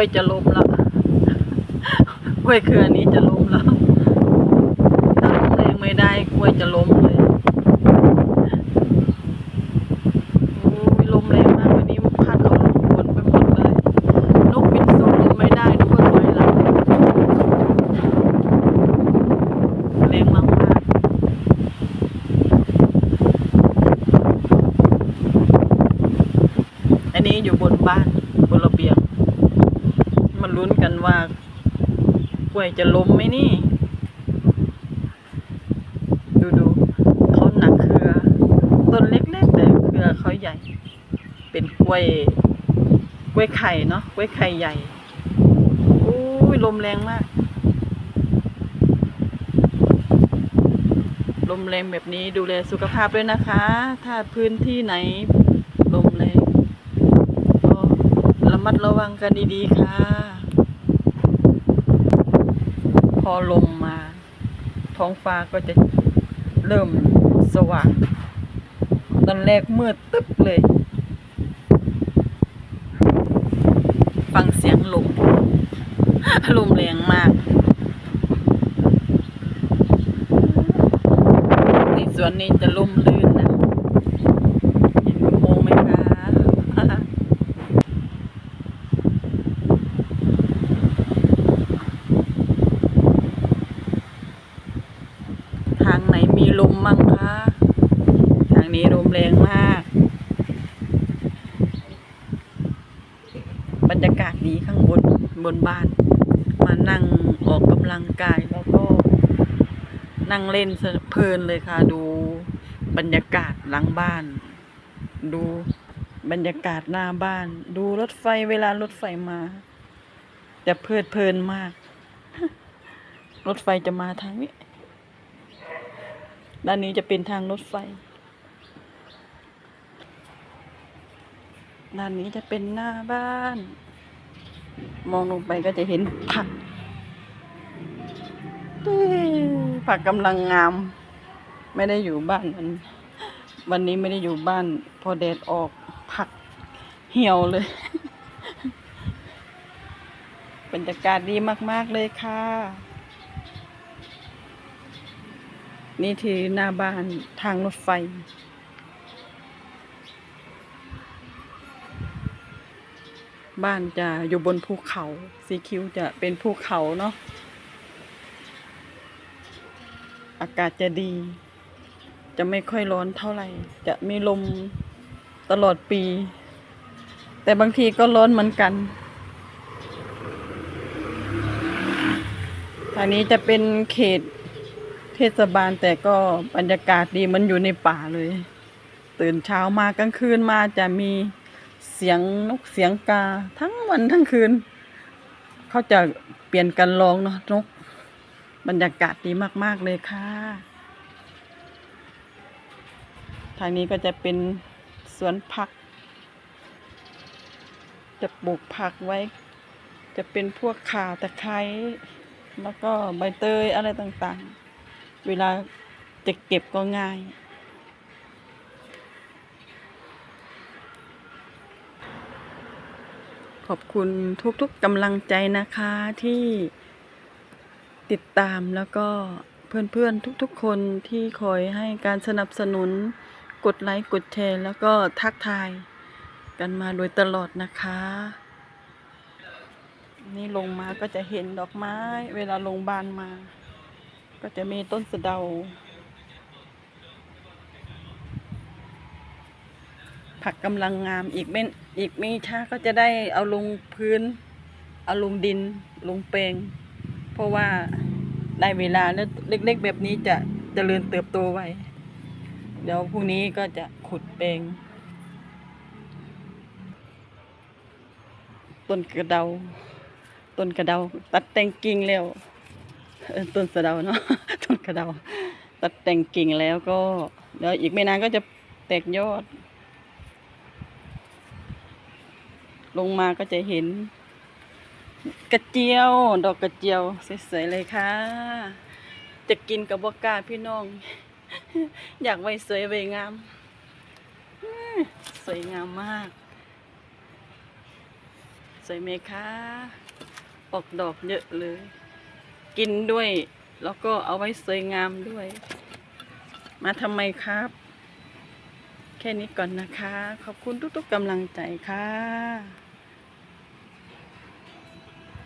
วยจะล้มแล้วกล้วยเครือนี้จะล้มแล้วถ้าลมแรงไม่ได้กล้วยจะล้มเลยโอ้ยลมแรงมากวันนี้พัดเอาลูกฝนไปหมดเลยนกบินสู้ลมไม่ได้นกก็ถอยหลังแรงมากอันนี้อยู่บนบ้านบนระเบียง ลุ้นกันว่ากล้วยจะล้มไหมนี่ ดูดูเขาหนักเครือ ต้นเล็กๆแต่เครือเขาใหญ่ เป็นกล้วย กล้วยไข่เนาะกล้วยไข่ใหญ่อุ้ยลมแรงมาก ลมแรงแบบนี้ดูแลสุขภาพด้วยนะคะ ถ้าพื้นที่ไหนลมแรงก็ระมัดระวังกันดีๆค่ะ พ อลมมา ท้องฟ้าก็จะเริ่มสว่าง ตอนแรกมืดตึ๊บเลย ฟังเสียงลมลมแรงมากในสวนนี้จะล่มลื่นนะ เห็นอุโมงค์ไหมคะ ทางไหนมีลมมั่งคะ ทางนี้ลมแรงมาก บรรยากาศดีข้างบนบนบ้าน มานั่งออกกำลังกายแล้วก็ นั่งเล่นเพลินเลยค่ะ ดูบรรยากาศหลังบ้าน ดูบรรยากาศหน้าบ้าน ดูรถไฟเวลารถไฟมาจะเพลิดเพลินมาก รถไฟจะมาทางนี้ ด้านนี้จะเป็นทางรถไฟ ด้านนี้จะเป็นหน้าบ้าน มองลงไปก็จะเห็นผักผักกำลังงาม ไม่ได้อยู่บ้านมัน วันนี้ไม่ได้อยู่บ้าน พอแดดออกผักเหี่ยวเลยบรรยากาศดีมาก ๆ เลยค่ะ นี่คือหน้าบ้านทางรถไฟ บ้านจะอยู่บนภูเขาสีคิวจะเป็นภูเขาเนาะอากาศจะดี จะไม่ค่อยร้อนเท่าไหร่ จะมีลมตลอดปี แต่บางทีก็ร้อนเหมือนกันทางนี้จะเป็นเขต ทศบาลแต่ก็บรรยากาศดีมันอยู่ในป่าเลย ตื่นเช้ามากลางคืนมาจะมีเสียงนกเสียงกาทั้งวันทั้งคืน เขาจะเปลี่ยนกันร้องเนาะนก บรรยากาศดีมาก ๆ เลยค่ะ ทางนี้ก็จะเป็นสวนผัก จะปลูกผักไว้ จะเป็นพวกข่าตะไคร้แล้วก็ใบเตยอะไรต่างๆ เวลาจะเก็บก็ง่าย ขอบคุณทุกๆกำลังใจนะคะที่ติดตามแล้วก็เพื่อนๆทุกๆคนที่คอยให้การสนับสนุนกดไลค์กดแชร์แล้วก็ทักทาย กันมาโดยตลอดนะคะ นี่ลงมาก็จะเห็นดอกไม้ เวลาลงบานมา ก็จะมีต้นสะเดา ผักกำลังงามอีกไม่อีกไม่ช้าก็จะได้เอาลงพื้น เอาลงดินลงเปลงเพราะว่าได้เวลาแล้วเล็กๆแบบนี้จะจะเจริญเติบโตไวเดี๋ยวพรุ่งนี้ก็จะขุดเปลงต้นกระเดา ต้นกระเดา ตัดแต่งกิ่งแล้ว ต้นสะเดาเนาะต้นกระเดา ตัดแต่งกิ่งแล้วก็เดี๋ยวอีกไม่นานก็จะแตกยอด ลงมาก็จะเห็น กระเจียว ดอกกระเจียวสวยๆเลยค่ะ จะกินกับบกล้าพี่น้อง อยากไว้สวยไว้งาม สวยงามมาก สวยไหมคะออกดอกเยอะเลย กินด้วย แล้วก็เอาไว้สวยงามด้วย มาทำไมครับ แค่นี้ก่อนนะคะ ขอบคุณทุกๆกำลังใจค่ะ